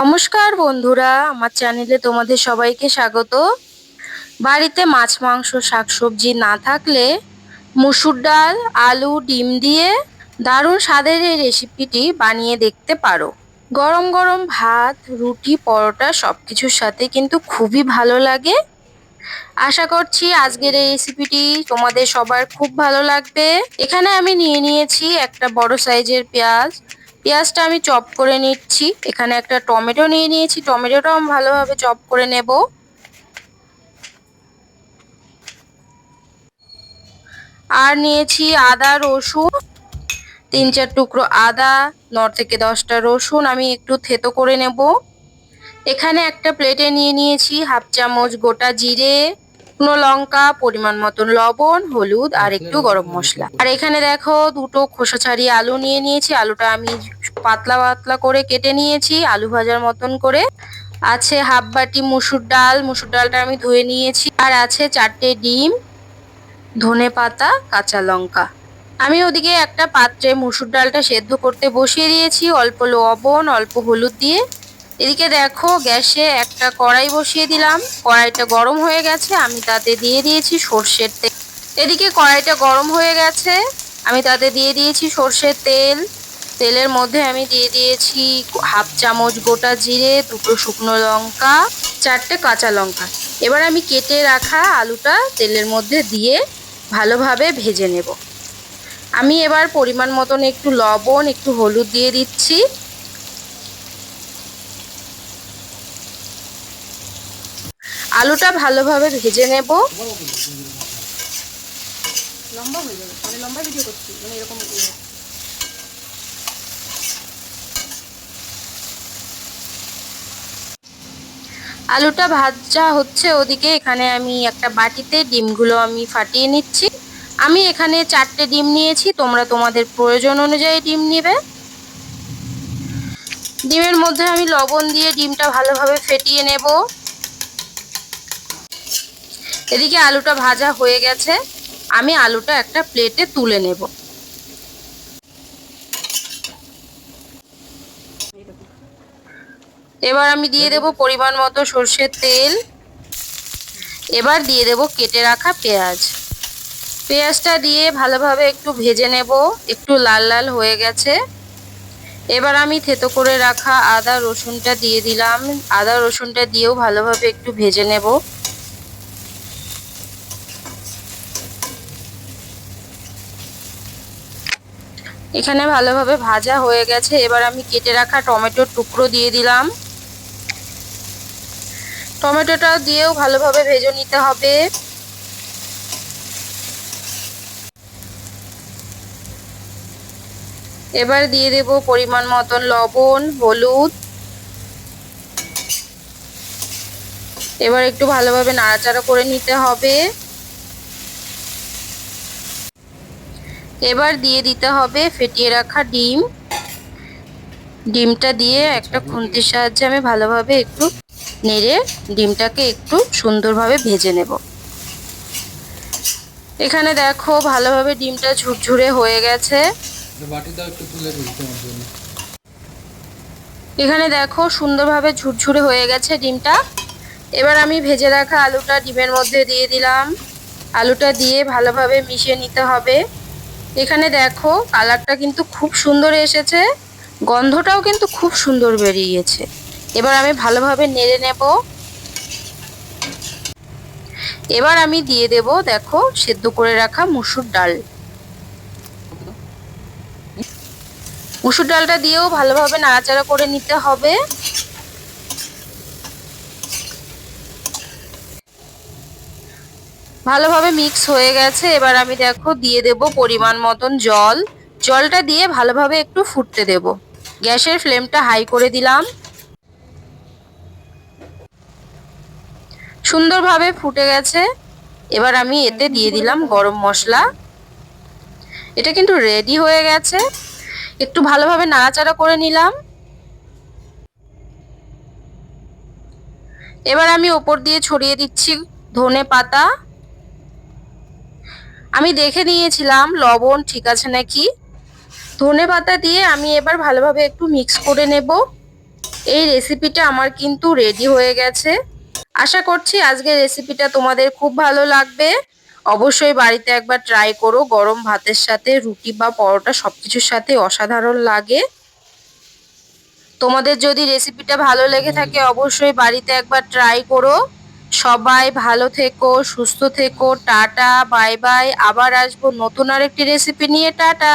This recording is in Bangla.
নমস্কার বন্ধুরা, আমার চ্যানেলে তোমাদের সবাইকে স্বাগত। বাড়িতে মাছ, মাংস, শাকসবজি না থাকলে মুসুর ডাল, আলু, ডিম দিয়ে দারুণ স্বাদের এই রেসিপিটি বানিয়ে দেখতে পারো। গরম গরম ভাত, রুটি, পরোটা সব কিছুর সাথে কিন্তু খুবই ভালো লাগে। আশা করছি আজকের এই রেসিপিটি তোমাদের সবার খুব ভালো লাগবে। এখানে আমি নিয়ে নিয়েছি একটা বড় সাইজের পেঁয়াজ পেঁয়াজটা আমি চপ করে নিচ্ছি। এখানে একটা টমেটো নিয়ে নিয়েছি। টমেটোটাও আমি ভালোভাবে চপ করে নেব। আর নিয়েছি আদা, রসুন তিন চার টুকরো আদা ন থেকে দশটা রসুন আমি একটু থেতো করে নেব। এখানে একটা প্লেটে নিয়ে নিয়েছি হাফ চামচ গোটা জিরে, শুকনো লঙ্কা, পরিমাণ মতন লবণ, হলুদ আর একটু গরম মশলা। আর এখানে দেখো দুটো খোসা ছাড়িয়ে আলু নিয়ে নিয়েছি। আলুটা আমি পাতলা পাতলা করে কেটে নিয়েছি, আলু ভাজার মতন করে। আছে হাফ বাটি মুসুর ডাল, মুসুর ডালটা আমি ধুয়ে নিয়েছি। আর আছে চারটে ডিম, ধনে পাতা, কাঁচা লঙ্কা। আমি ওদিকে একটা পাত্রে মুসুর ডালটা সেদ্ধ করতে বসিয়ে দিয়েছি, অল্প লবণ, অল্প হলুদ দিয়ে। এদিকে দেখো গ্যাসে একটা কড়াই বসিয়ে দিলাম। কড়াইটা গরম হয়ে গেছে, আমি তাতে দিয়ে দিয়েছি সর্ষের তেল। এদিকে কড়াইটা গরম হয়ে গেছে, আমি তাতে দিয়ে দিয়েছি সর্ষের তেল। তেলের মধ্যে আমি দিয়ে দিয়েছি হাফ চামচ গোটা জিরে, দুটো শুকনো লঙ্কা, চারটে কাঁচা লঙ্কা। এবার আমি কেটে রাখা আলুটা তেলের মধ্যে দিয়ে ভালোভাবে ভেজে নেব। আমি এবার পরিমাণ মতন একটু লবণ, একটু হলুদ দিয়ে দিচ্ছি। আলুটা ভালোভাবে ভেজে নেব। লম্বা হয়ে যাবে মানে লম্বা ভিডিও করছি মানে এরকম আলুটা ভাজা হচ্ছে ওদিকে, এখানে আমি একটা বাটিতে ডিমগুলো আমি ফাটিয়ে নিচ্ছি। আমি এখানে চারটে ডিম নিয়েছি, তোমরা তোমাদের প্রয়োজন অনুযায়ী ডিম নেবে। ডিমের মধ্যে আমি লবণ দিয়ে ডিমটা ভালোভাবে ফেটিয়ে নেব। এদিকে আলুটা ভাজা হয়ে গেছে। আমি আলুটা একটা প্লেটে তুলে নেব। এবার আমি দিয়ে দেব পরিমাণ মতো সর্ষের তেল। এবার দিয়ে দেব কেটে রাখা পেঁয়াজ। পেঁয়াজটা দিয়ে ভালোভাবে একটু ভেজে নেব, একটু লাল লাল হয়ে গেছে। এবার আমি থেতো করে রাখা আদা, রসুনটা দিয়ে দিলাম। আদা, রসুনটা দিয়েও ভালোভাবে একটু ভেজে নেব। এখানে ভালোভাবে ভাজা হয়ে গেছে। এবার আমি কেটে রাখা টমেটোর টুকরো দিয়ে দিলাম। টমেটোটাও দিয়েও ভালোভাবে ভেজে নিতে হবে। এবার দিয়ে দেব পরিমাণ মতন লবণ, হলুদ। এবার একটু ভালোভাবে নাড়াচাড়া করে নিতে হবে। এবার দিয়ে দিতে হবে ফেটিয়ে রাখা ডিম। ডিমটা দিয়ে একটা খুন্তির সাহায্যে আমি ভালোভাবে একটু নেড়ে ডিমটাকে একটু সুন্দরভাবে ভেজে নেব। এখানে দেখো ভালোভাবে ডিমটা ঝুরঝুরে হয়ে গেছে। এখানে দেখো সুন্দরভাবে ঝুরঝুরে হয়ে গেছে ডিমটা। এবার আমি ভেজে রাখা আলুটা ডিমের মধ্যে দিয়ে দিলাম। আলুটা দিয়ে ভালোভাবে মিশিয়ে নিতে হবে। এখানে দেখো কালারটা কিন্তু খুব সুন্দর এসেছে। গন্ধটাও কিন্তু খুব সুন্দর বেরিয়েছে। এবার আমি ভালোভাবে নেড়ে নেব। এবার আমি দিয়ে দেব, দেখো, সেদ্ধ করে রাখা মুসুর ডাল। মুসুর ডালটা দিয়েও ভালোভাবে নাড়াচাড়া করে নিতে হবে। ভালোভাবে মিক্স হয়ে গেছে, এবার আমি, দেখো, দিয়ে দেব পরিমাণ মতন জল। জলটা দিয়ে ভালোভাবে একটু ফুটতে দেব। গ্যাসের ফ্লেমটা হাই করে দিলাম। সুন্দরভাবে ফুটে গেছে। এবার আমি এতে দিয়ে দিলাম গরম মশলা। এটা কিন্তু রেডি হয়ে গেছে। একটু ভালোভাবে নাড়াচাড়া করে নিলাম। এবার আমি ওপর দিয়ে ছড়িয়ে দিচ্ছি ধনে পাতা। আমি দেখে নিয়েছিলাম লবণ ঠিক আছে নাকি। ধনে পাতা দিয়ে আমি এবার ভালোভাবে একটু মিক্স করে নেব। এই রেসিপিটা আমার কিন্তু রেডি হয়ে গেছে। আশা করছি আজকের রেসিপিটা তোমাদের খুব ভালো লাগবে। অবশ্যই বাড়িতে একবার ট্রাই করো, গরম ভাতের সাথে রুটি বা পরোটা সবকিছুর সাথে অসাধারণ লাগে। তোমাদের যদি রেসিপিটা ভালো লেগে থাকে, অবশ্যই বাড়িতে একবার ট্রাই করো। সবাই ভালো থেকো, সুস্থ থেকো, টাটা, বাই বাই। আবার আসব নতুন আরেকটি রেসিপি নিয়ে। টাটা!